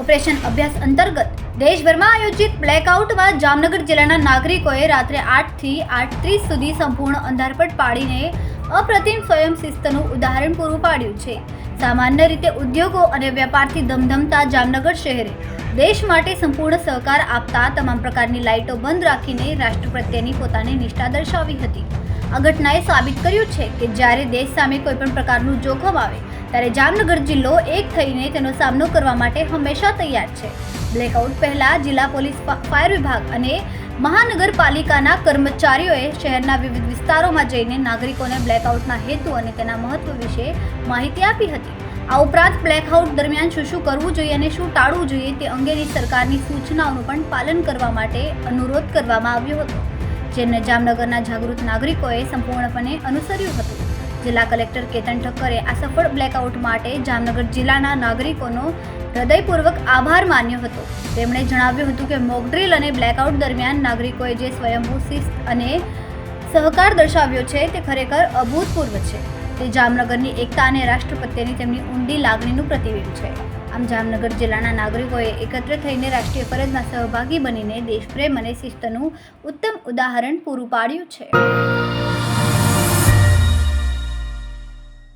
Operation અભ્યાસ અંતર્ગત દેશભરમાં આયોજિત બ્લેકઆઉટમાં જામનગર જિલ્લાના નાગરિકોએ રાત્રે આઠથી આઠ ત્રીસ સુધી સંપૂર્ણ અંધારપટ પાડીને અપ્રતિમ સ્વયં શિસ્તનું ઉદાહરણ પૂરું પાડ્યું છે. સામાન્ય રીતે ઉદ્યોગો અને વેપારથી ધમધમતા જામનગર શહેરે. દેશ માટે સંપૂર્ણ સહકાર આપતા તમામ પ્રકારની લાઇટો બંધ રાખીને રાષ્ટ્ર પ્રત્યેની પોતાની નિષ્ઠા દર્શાવી હતી. આ ઘટનાએ સાબિત કર્યું છે કે જ્યારે દેશ સામે કોઈપણ પ્રકારનું જોખમ આવે ત્યારે જામનગર જિલ્લો એક થઈને તેનો સામનો કરવા માટે હંમેશા તૈયાર છે. બ્લેકઆઉટ પહેલા જિલ્લા પોલીસ ફાયર વિભાગ અને મહાનગરપાલિકાના કર્મચારીઓએ શહેરના વિવિધ વિસ્તારોમાં જઈને નાગરિકોને બ્લેકઆઉટના હેતુ અને તેના મહત્વ વિશે માહિતી આપી હતી. આ ઉપરાંત બ્લેકઆઉટ દરમિયાન શું શું કરવું જોઈએ અને શું ટાળવું જોઈએ તે અંગેની સરકારની સૂચનાઓનું પણ પાલન કરવા માટે અનુરોધ કરવામાં આવ્યો હતો. જેને જામનગરના જાગૃત નાગરિકોએ સંપૂર્ણપણે અનુસર્યું હતું. જિલ્લા કલેક્ટર કેતન ઠક્કરે આ સફળ બ્લેકઆઉટ માટે જામનગર જિલ્લાના નાગરિકોનો હૃદયપૂર્વક આભાર માન્યો હતો. તેમણે જણાવ્યું હતું કે મોકડ્રીલ અને બ્લેકઆઉટ દરમિયાન નાગરિકોએ જે સ્વયંભૂ શિસ્ત અને સહકાર દર્શાવ્યો છે તે ખરેખર અભૂતપૂર્વ છે. તે જામનગરની એકતા અને રાષ્ટ્ર પ્રત્યેની તેમની ઊંડી લાગણીનું પ્રતિબિંબ છે. આમ જામનગર જિલ્લાના નાગરિકોએ એકત્ર થઈને રાષ્ટ્રીય ફરજમાં સહભાગી બનીને દેશપ્રેમ અને શિસ્તનું ઉત્તમ ઉદાહરણ પૂરું પાડ્યું છે.